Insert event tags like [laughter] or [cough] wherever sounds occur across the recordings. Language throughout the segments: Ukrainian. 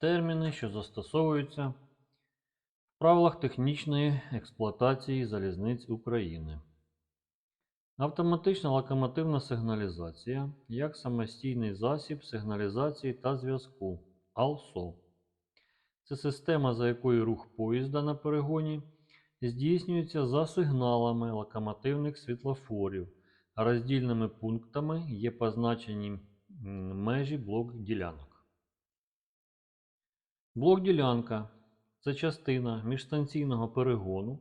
Терміни, що застосовуються в правилах технічної експлуатації залізниць України. Автоматична локомотивна сигналізація як самостійний засіб сигналізації та зв'язку АЛСО. Це система, за якою рух поїзда на перегоні здійснюється за сигналами локомотивних світлофорів, а роздільними пунктами є позначені межі блок-ділянок. Блок-ділянка це частина міжстанційного перегону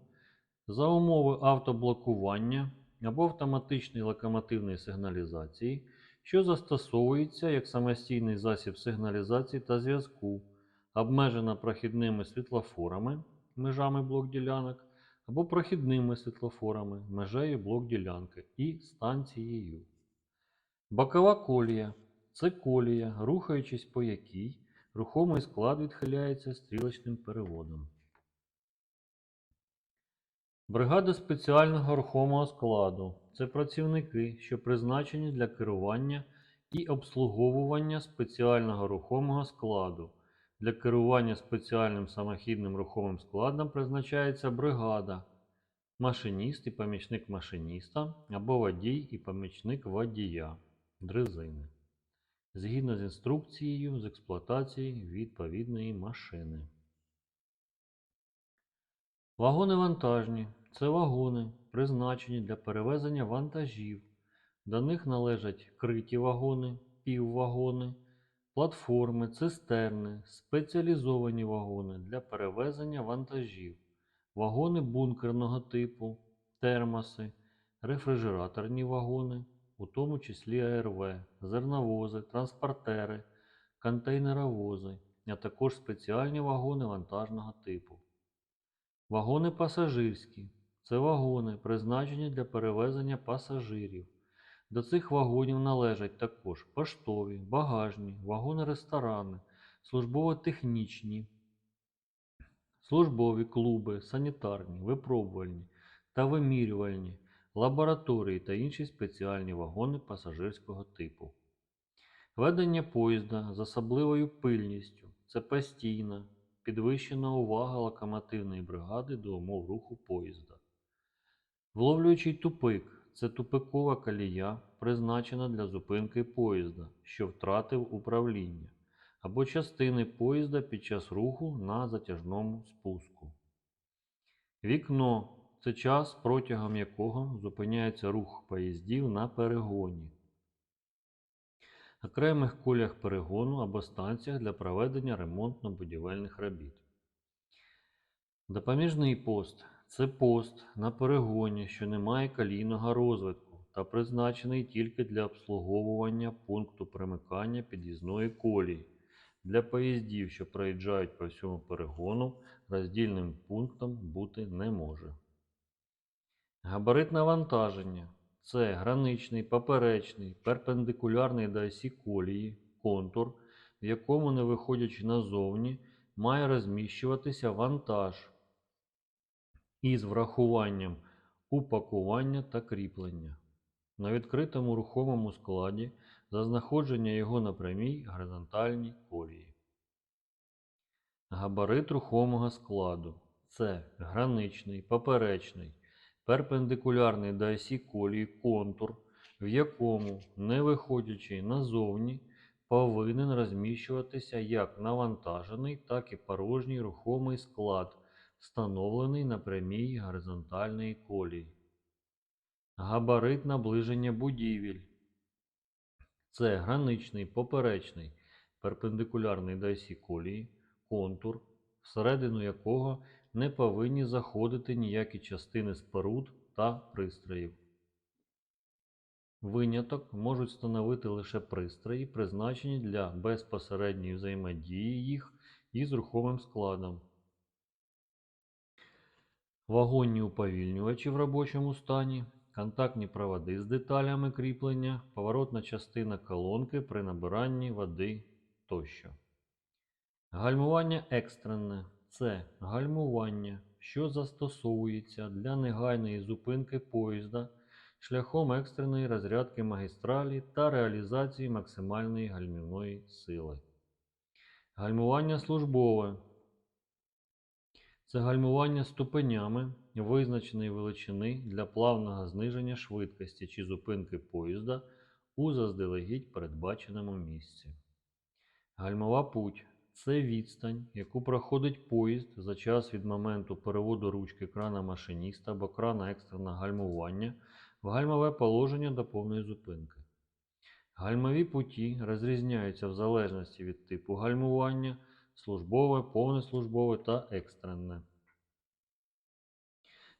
за умови автоблокування або автоматичної локомотивної сигналізації, що застосовується як самостійний засіб сигналізації та зв'язку, обмежена прохідними світлофорами, межами блок-ділянок, або прохідними світлофорами, межею блок-ділянки і станцією. Бокова колія це колія, рухаючись по якій рухомий склад відхиляється стрілочним переводом. Бригада спеціального рухомого складу це працівники, що призначені для керування і обслуговування спеціального рухомого складу. Для керування спеціальним самохідним рухомим складом призначається бригада, машиніст і помічник машиніста або водій і помічник водія дрезини. Згідно з інструкцією з експлуатації відповідної машини. Вагони вантажні це вагони, призначені для перевезення вантажів. До них належать криті вагони, піввагони, платформи, цистерни, спеціалізовані вагони для перевезення вантажів, вагони бункерного типу, термоси, рефрижераторні вагони, у тому числі АРВ, зерновози, транспортери, контейнеровози, а також спеціальні вагони вантажного типу. Вагони пасажирські це вагони, призначені для перевезення пасажирів. До цих вагонів належать також поштові, багажні, вагони-ресторани, службово-технічні, службові клуби, санітарні, випробувальні та вимірювальні, лабораторії та інші спеціальні вагони пасажирського типу. Ведення поїзда з особливою пильністю це постійна, підвищена увага локомотивної бригади до умов руху поїзда. Вловлюючий тупик це тупикова колія, призначена для зупинки поїзда, що втратив управління, або частини поїзда під час руху на затяжному спуску. Вікно це час, протягом якого зупиняється рух поїздів на перегоні, окремих колях перегону або станціях для проведення ремонтно-будівельних робіт. Допоміжний пост це пост на перегоні, що не має колійного розвитку та призначений тільки для обслуговування пункту примикання під'їзної колії. Для поїздів, що проїжджають по всьому перегону, роздільним пунктом бути не може. Габарит навантаження це граничний, поперечний, перпендикулярний до осі колії, контур, в якому, не виходячи назовні, має розміщуватися вантаж із врахуванням упакування та кріплення. На відкритому рухомому складі за знаходження його на прямій горизонтальній колії. Габарит рухомого складу це граничний, поперечний, перпендикулярний до осі колії контур, в якому, не виходячи назовні, повинен розміщуватися як навантажений, так і порожній рухомий склад, встановлений на прямій горизонтальній колії. Габарит наближення будівель. Це граничний, поперечний, перпендикулярний до осі колії, контур, всередину якого не повинні заходити ніякі частини споруд та пристроїв. Виняток можуть становити лише пристрої, призначені для безпосередньої взаємодії їх із рухомим складом. Вагонні уповільнювачі в робочому стані, контактні проводи з деталями кріплення, поворотна частина колонки при набиранні води тощо. Гальмування екстрене це гальмування, що застосовується для негайної зупинки поїзда шляхом екстреної розрядки магістралі та реалізації максимальної гальмівної сили. Гальмування службове. Це гальмування ступенями визначеної величини для плавного зниження швидкості чи зупинки поїзда у заздалегідь передбаченому місці. Гальмова путь це відстань, яку проходить поїзд за час від моменту переводу ручки крана машиніста або крана екстреного гальмування в гальмове положення до повної зупинки. Гальмові путі розрізняються в залежності від типу гальмування, службове, повне службове та екстрене.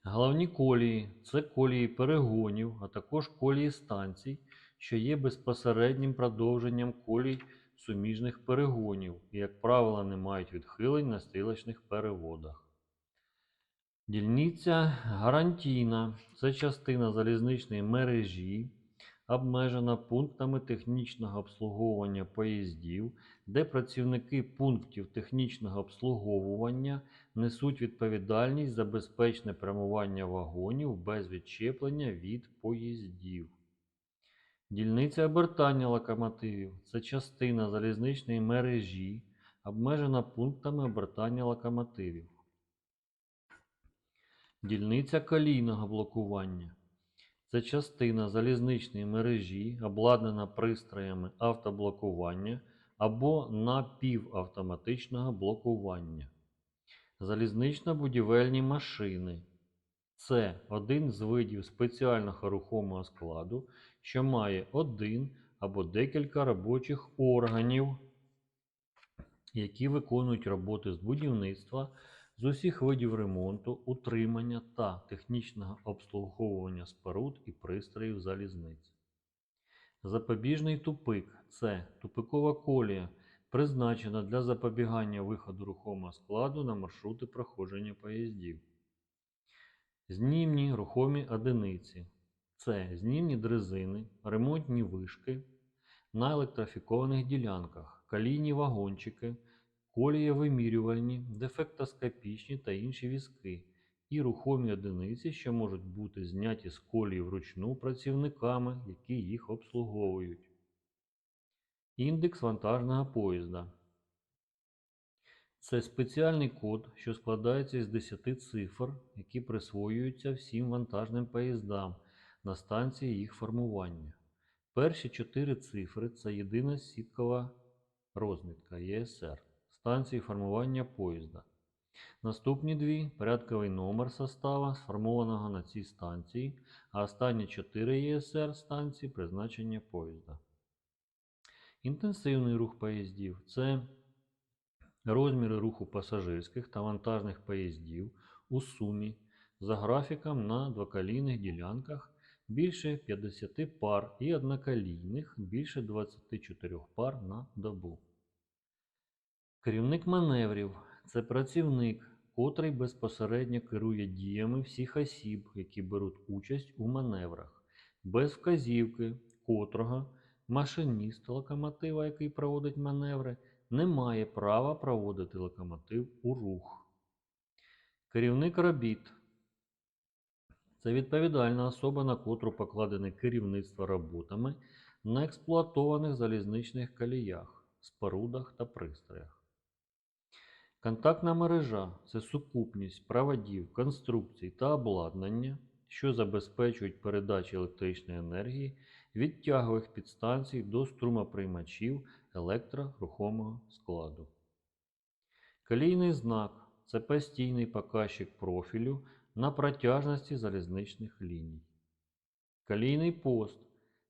Головні колії це колії перегонів, а також колії станцій, що є безпосереднім продовженням колій суміжних перегонів і, як правило, не мають відхилень на стрілочних переводах. Дільниця гарантійна це частина залізничної мережі, обмежена пунктами технічного обслуговування поїздів, де працівники пунктів технічного обслуговування несуть відповідальність за безпечне прямування вагонів без відчеплення від поїздів. Дільниця обертання локомотивів це частина залізничної мережі, обмежена пунктами обертання локомотивів. Дільниця колійного блокування це частина залізничної мережі, обладнана пристроями автоблокування або напівавтоматичного блокування. Залізнично-будівельні машини це один з видів спеціального рухомого складу, що має один або декілька робочих органів, які виконують роботи з будівництва, з усіх видів ремонту, утримання та технічного обслуговування споруд і пристроїв залізниць. Запобіжний тупик це тупикова колія, призначена для запобігання виходу рухомого складу на маршрути проходження поїздів. Знімні рухомі одиниці це знімні дрезини, ремонтні вишки на електрифікованих ділянках, колійні вагончики, колієвимірювальні, дефектоскопічні та інші візки і рухомі одиниці, що можуть бути зняті з колії вручну працівниками, які їх обслуговують. Індекс вантажного поїзда. Це спеціальний код, що складається із 10 цифр, які присвоюються всім вантажним поїздам на станції їх формування. Перші 4 цифри це єдина сіткова розмітка ЄСР станції формування поїзда. Наступні дві порядковий номер состава, сформованого на цій станції, а останні 4 ЄСР станції призначення поїзда. Інтенсивний рух поїздів це розміри руху пасажирських та вантажних поїздів у сумі за графіком на двоколійних ділянках більше 50 пар і одноколійних більше 24 пар на добу. Керівник маневрів це працівник, котрий безпосередньо керує діями всіх осіб, які беруть участь у маневрах, без вказівки котрого машиніст локомотива, який проводить маневри, не має права проводити локомотив у рух. Керівник робіт це відповідальна особа, на котру покладене керівництво роботами на експлуатованих залізничних коліях, спорудах та пристроях. Контактна мережа це сукупність проводів, конструкцій та обладнання, що забезпечують передачу електричної енергії від тягових підстанцій до струмоприймачів електрорухомого складу. Колійний знак це постійний показчик профілю на протяжності залізничних ліній. Колійний пост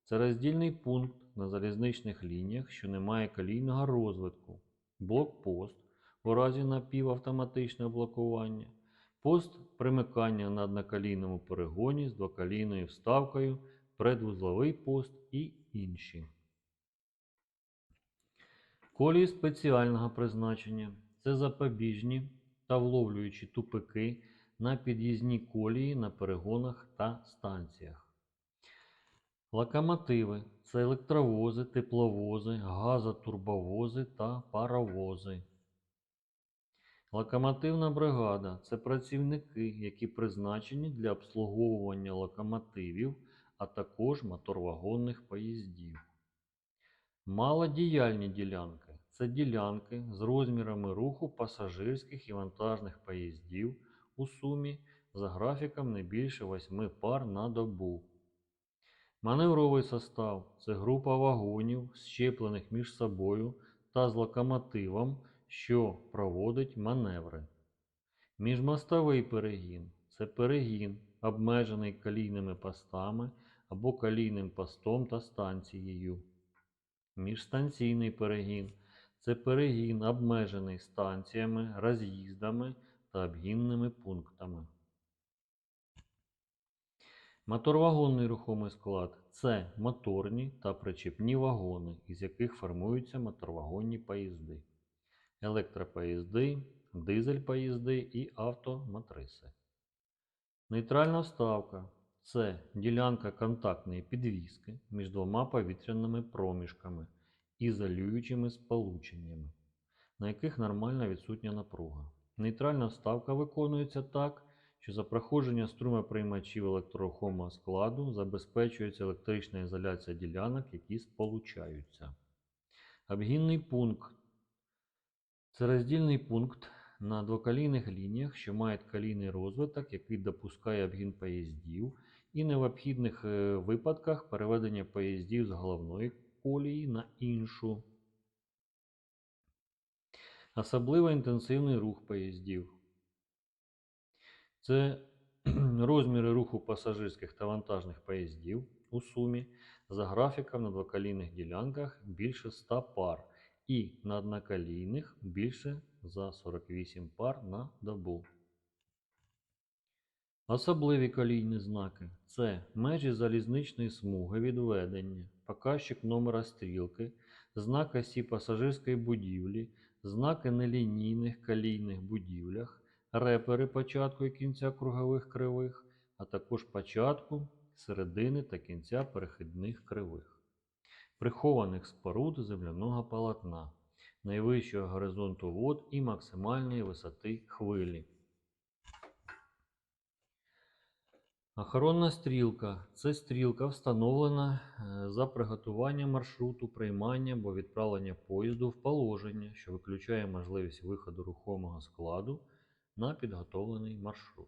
це роздільний пункт на залізничних лініях, що не має колійного розвитку. Блокпост у разі напівавтоматичного блокування, пост примикання на одноколійному перегоні з двоколійною вставкою, предвузловий пост і інші. Колії спеціального призначення це запобіжні та вловлюючі тупики на під'їзній колії на перегонах та станціях. Локомотиви це електровози, тепловози, газотурбовози та паровози. Локомотивна бригада це працівники, які призначені для обслуговування локомотивів, а також моторвагонних поїздів. Малодіяльні ділянки це ділянки з розмірами руху пасажирських і вантажних поїздів у сумі за графіком не більше 8 пар на добу. Маневровий состав це група вагонів, щеплених між собою та з локомотивом, що проводить маневри. Міжмостовий перегін це перегін, обмежений колійними постами або колійним постом та станцією. Міжстанційний перегін це перегін, обмежений станціями, роз'їздами та обгінними пунктами. Моторвагонний рухомий склад це моторні та причепні вагони, із яких формуються моторвагонні поїзди, електропоїзди, дизель-поїзди і автомотриси. Нейтральна вставка це ділянка контактної підвіски між двома повітряними проміжками ізолюючими сполученнями, на яких нормальна відсутня напруга. Нейтральна вставка виконується так, що за проходження струмоприймачів електрорухомого складу забезпечується електрична ізоляція ділянок, які сполучаються. Обгінний пункт це роздільний пункт на двоколійних лініях, що мають колійний розвиток, який допускає обгін поїздів, і необхідних е, випадках переведення поїздів з головної колії на іншу. Особливо інтенсивний рух поїздів. Це [clears throat] розміри руху пасажирських та вантажних поїздів у сумі за графіком на двоколійних ділянках більше 100 пар і на одноколійних більше за 48 пар на добу. Особливі колійні знаки це межі залізничної смуги відведення, показчик номера стрілки, знак осі пасажирської будівлі, знаки нелінійних калійних будівлях, репери початку і кінця кругових кривих, а також початку, середини та кінця перехідних кривих, прихованих споруд земляного полотна, найвищого горизонту вод і максимальної висоти хвилі. Охоронна стрілка. Це стрілка, встановлена е, за приготування маршруту приймання або відправлення поїзду в положення, що виключає можливість виходу рухомого складу на підготовлений маршрут.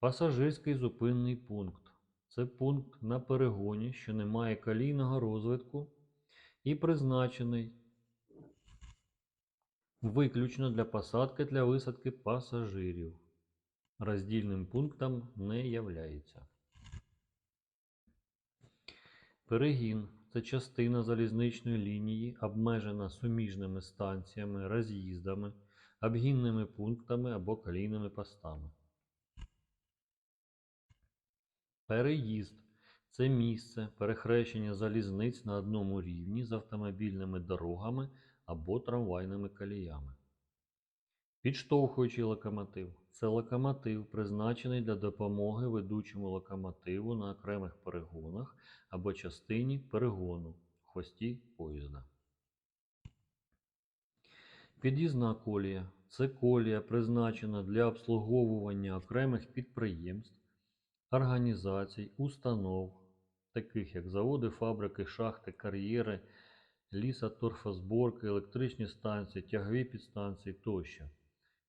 Пасажирський зупинний пункт. Це пункт на перегоні, що не має колійного розвитку і призначений виключно для посадки для висадки пасажирів роздільним пунктом не являється. Перегін це частина залізничної лінії, обмежена суміжними станціями, роз'їздами, обгінними пунктами або колійними постами. Переїзд це місце перехрещення залізниць на одному рівні з автомобільними дорогами або трамвайними коліями. Підштовхуючий локомотив це локомотив, призначений для допомоги ведучому локомотиву на окремих перегонах або частині перегону хвості поїзда. Під'їзна колія це колія, призначена для обслуговування окремих підприємств, організацій, установ, таких як заводи, фабрики, шахти, кар'єри, лісоторфозборки, електричні станції, тягові підстанції тощо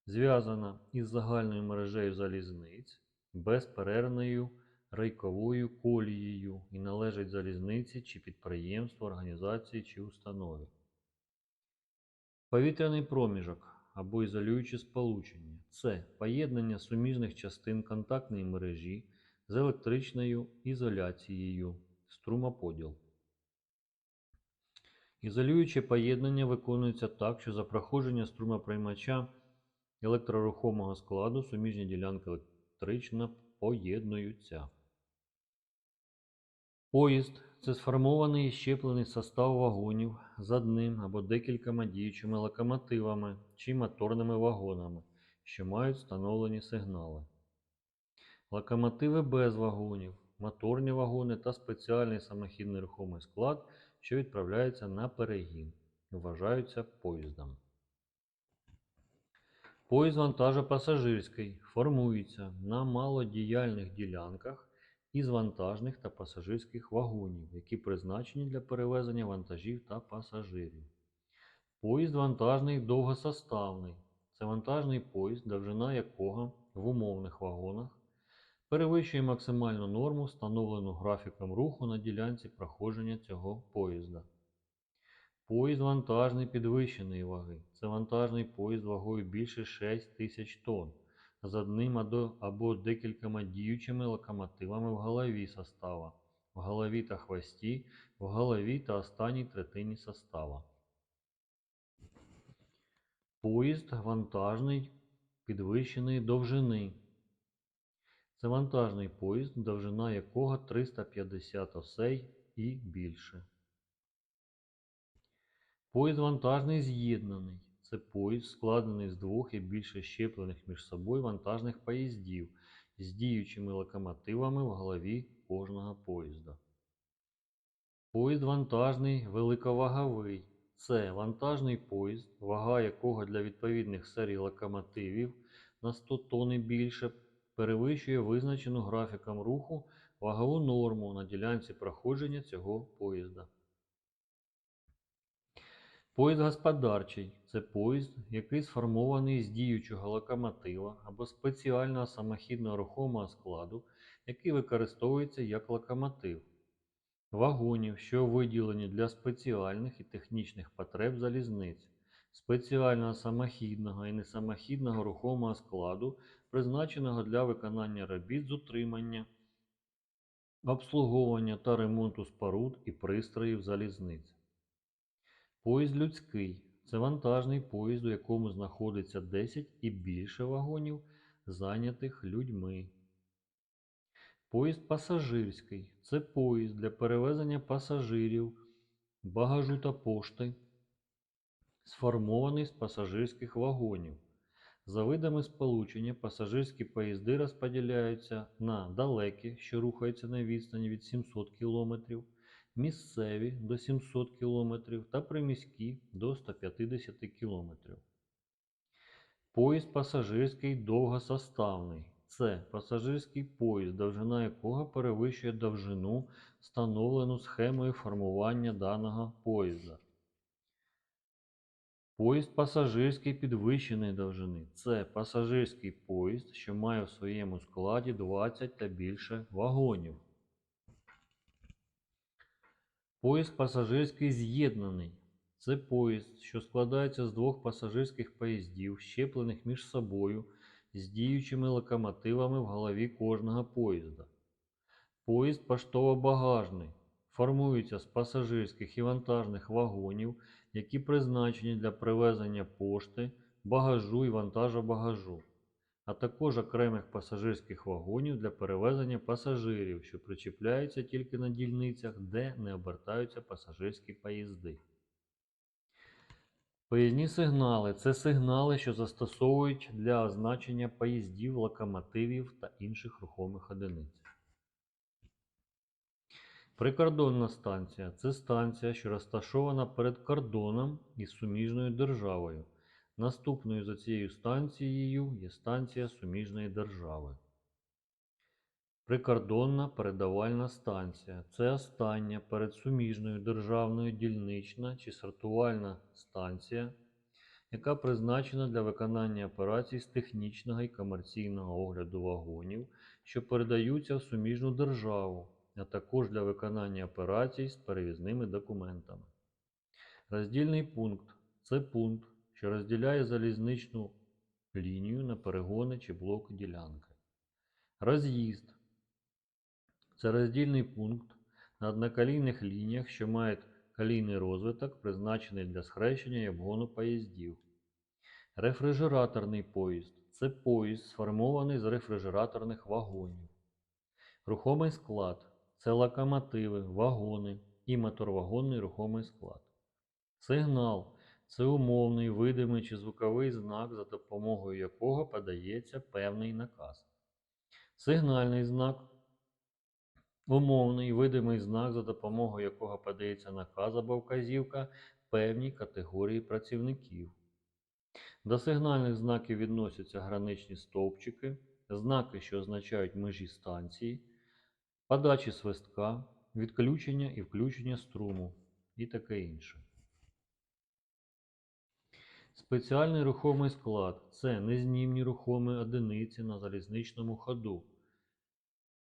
зв'язана із загальною мережею залізниць, безперервною рейковою колією і належить залізниці чи підприємству, організації чи установі. Повітряний проміжок або ізолююче сполучення це поєднання суміжних частин контактної мережі з електричною ізоляцією, струмоподіл. Ізолююче поєднання виконується так, що за проходження струмоприймача електрорухомого складу суміжні ділянки електрично поєднуються. Поїзд це сформований і щеплений состав вагонів з одним або декількома діючими локомотивами чи моторними вагонами, що мають встановлені сигнали. Локомотиви без вагонів, моторні вагони та спеціальний самохідний рухомий склад, що відправляється на перегін, вважаються поїздом. Поїзд вантажопасажирський формується на малодіяльних ділянках із вантажних та пасажирських вагонів, які призначені для перевезення вантажів та пасажирів. Поїзд вантажний довгосоставний. Це вантажний поїзд, довжина якого в умовних вагонах перевищує максимальну норму, встановлену графіком руху на ділянці проходження цього поїзда. Поїзд вантажний підвищеної ваги. Це вантажний поїзд вагою більше 6 тисяч тонн з одним або- або декількома діючими локомотивами в голові состава, в голові та хвості, в голові та останній третині состава. Поїзд вантажний підвищеної довжини. Це вантажний поїзд, довжина якого 350 осей і більше. Поїзд вантажний з'єднаний. Це поїзд, складений з двох і більше щеплених між собою вантажних поїздів з діючими локомотивами в голові кожного поїзда. Поїзд вантажний великоваговий. Це вантажний поїзд, вага якого для відповідних серій локомотивів на 100 тонн і більше перевищує визначену графіком руху вагову норму на ділянці проходження цього поїзда. Поїзд господарчий це поїзд, який сформований з діючого локомотива або спеціального самохідного рухомого складу, який використовується як локомотив, вагонів, що виділені для спеціальних і технічних потреб залізниць, спеціального самохідного і несамохідного рухомого складу, призначеного для виконання робіт з утримання, обслуговування та ремонту споруд і пристроїв залізниць. Поїзд людський це вантажний поїзд, у якому знаходиться 10 і більше вагонів, зайнятих людьми. Поїзд пасажирський це поїзд для перевезення пасажирів, багажу та пошти, сформований з пасажирських вагонів. За видами сполучення пасажирські поїзди розподіляються на далекі, що рухаються на відстані від 700 км, місцеві до 700 км та приміські до 150 км. Поїзд пасажирський довгосоставний. Це пасажирський поїзд, довжина якого перевищує довжину, встановлену схемою формування даного поїзда. Поїзд пасажирський підвищеної довжини. Це пасажирський поїзд, що має в своєму складі 20 та більше вагонів. Поїзд пасажирський з'єднаний. Це поїзд, що складається з двох пасажирських поїздів, щеплених між собою з діючими локомотивами в голові кожного поїзда. Поїзд поштово-багажний формується з пасажирських і вантажних вагонів, які призначені для привезення пошти, багажу і вантажу багажу, а також окремих пасажирських вагонів для перевезення пасажирів, що причіпляються тільки на дільницях, де не обертаються пасажирські поїзди. Поїзні сигнали це сигнали, що застосовують для означення поїздів, локомотивів та інших рухомих одиниць. Прикордонна станція це станція, що розташована перед кордоном із суміжною державою. Наступною за цією станцією є станція суміжної держави. Прикордонна передавальна станція це остання перед суміжною державною дільнична чи сортувальна станція, яка призначена для виконання операцій з технічного і комерційного огляду вагонів, що передаються в суміжну державу, а також для виконання операцій з перевізними документами. Роздільний пункт це пункт, що розділяє залізничну лінію на перегони чи блок ділянки. Роз'їзд це роздільний пункт на одноколійних лініях, що мають колійний розвиток, призначений для схрещення і обгону поїздів. Рефрижераторний поїзд це поїзд, сформований з рефрижераторних вагонів. Рухомий склад це локомотиви, вагони і моторвагонний рухомий склад. Сигнал це умовний, видимий чи звуковий знак, за допомогою якого подається певний наказ. Сигнальний знак умовний, видимий знак, за допомогою якого подається наказ або вказівка певній категорії працівників. До сигнальних знаків відносяться граничні стовпчики, знаки, що означають межі станції, подачі свистка, відключення і включення струму і таке інше. Спеціальний рухомий склад це незнімні рухомі одиниці на залізничному ходу,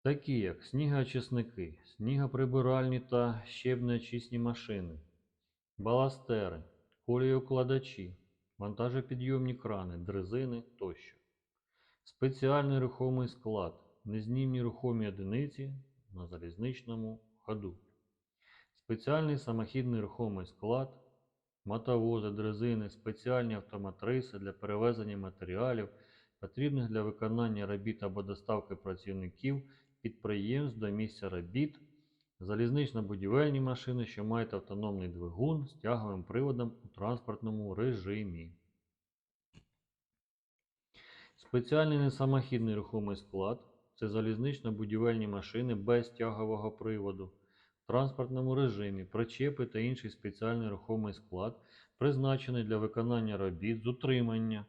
такі як снігоочисники, снігоприбиральні та щебнеочисні машини, баластери, колієукладачі, вантажопідйомні крани, дрезини тощо. Спеціальний рухомий склад незнімні рухомі одиниці на залізничному ходу. Спеціальний самохідний рухомий склад, мотовози, дрезини, спеціальні автоматриси для перевезення матеріалів, потрібних для виконання робіт або доставки працівників підприємств до місця робіт, залізнично-будівельні машини, що мають автономний двигун з тяговим приводом у транспортному режимі. Спеціальний несамохідний рухомий склад це залізнично-будівельні машини без тягового приводу транспортному режимі, причепи та інший спеціальний рухомий склад, призначений для виконання робіт з утримання,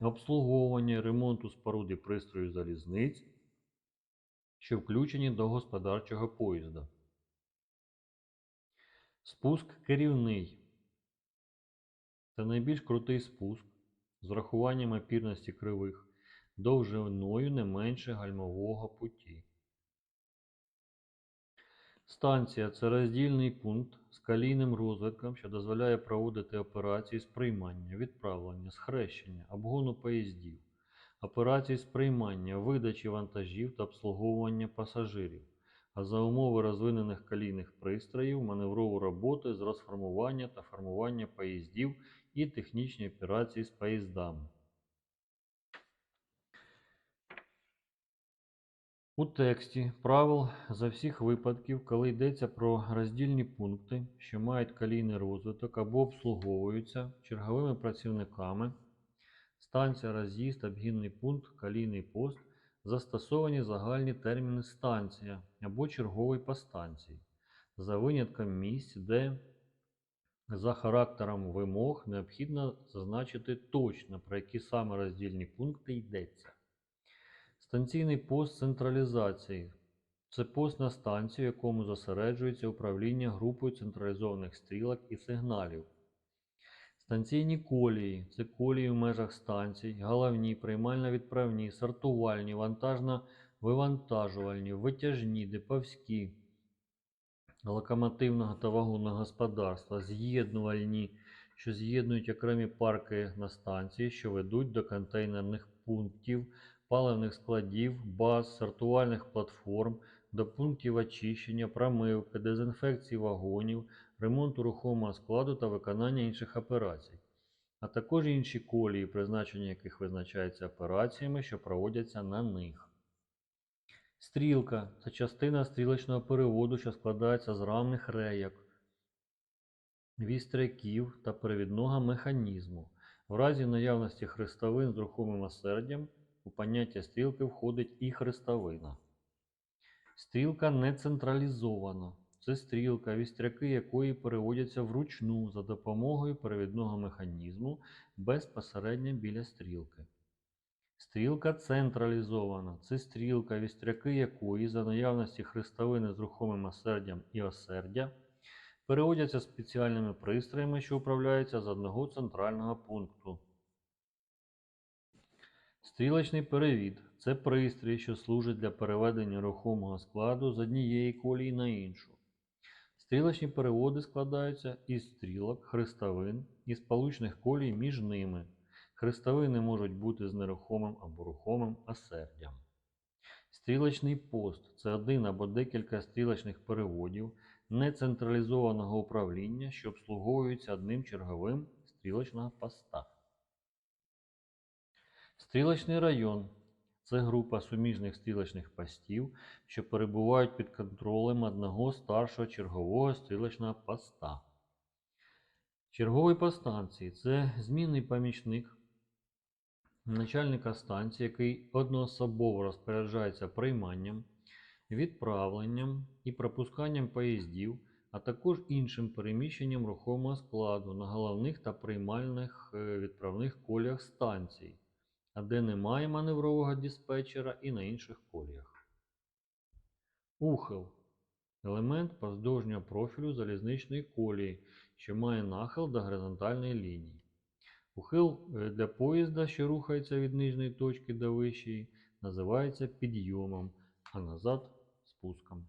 обслуговування ремонту споруд і пристрою залізниць, що включені до господарчого поїзда. Спуск керівний. Це найбільш крутий спуск з врахуванням опірності кривих довжиною не менше гальмового путі. Станція це роздільний пункт з калійним розвитком, що дозволяє проводити операції з приймання, відправлення, схрещення, обгону поїздів, операції з приймання, видачі вантажів та обслуговування пасажирів, а за умови розвинених калійних пристроїв маневрову роботу з розформування та формування поїздів і технічні операції з поїздами. У тексті правил за всіх випадків, коли йдеться про роздільні пункти, що мають калійний розвиток або обслуговуються черговими працівниками, станція, роз'їзд, обгінний пункт, калійний пост, застосовані загальні терміни станція або черговий по станції, за винятком місць, де за характером вимог необхідно зазначити точно, про які саме роздільні пункти йдеться. Станційний пост централізації. Це пост на станції, в якому зосереджується управління групою централізованих стрілок і сигналів. Станційні колії це колії в межах станцій, головні, приймально-відправні, сортувальні, вантажно-вивантажувальні, витяжні, деповські, локомотивного та вагонного господарства, з'єднувальні, що з'єднують окремі парки на станції, що ведуть до контейнерних пунктів, паливних складів, баз, сортувальних платформ, до пунктів очищення, промивки, дезінфекції вагонів, ремонту рухомого складу та виконання інших операцій, а також інші колії, призначення яких визначається операціями, що проводяться на них. Стрілка це частина стрілочного переводу, що складається з рамних рейок, вістряків та перевідного механізму. В разі наявності хрестовин з рухомим осердям у поняття стрілки входить і хрестовина. Стрілка не централізована. Це стрілка, вістряки якої переводяться вручну за допомогою перевідного механізму безпосередньо біля стрілки. Стрілка централізована. Це стрілка, вістряки якої за наявності хрестовини з рухомим осердям і осердя переводяться спеціальними пристроями, що управляються з одного центрального пункту. Стрілочний перевід це пристрій, що служить для переведення рухомого складу з однієї колії на іншу. Стрілочні переводи складаються із стрілок, хрестовин і сполучних колій між ними. Хрестовини можуть бути з нерухомим або рухомим осердям. Стрілочний пост це один або декілька стрілочних переводів нецентралізованого управління, що обслуговуються одним черговим стрілочного поста. Стрілочний район це група суміжних стрілочних постів, що перебувають під контролем одного старшого чергового стрілочного поста. Черговий по станції це змінний помічник начальника станції, який одноособово розпоряджається прийманням, відправленням і пропусканням поїздів, а також іншим переміщенням рухомого складу на головних та приймальних е, відправних коліях станції а де немає маневрового диспетчера і на інших коліях. Ухил елемент поздовжнього профілю залізничної колії, що має нахил до горизонтальної лінії. Ухил е, для поїзда, що рухається від нижньої точки до вищої, називається підйомом, а назад спуском.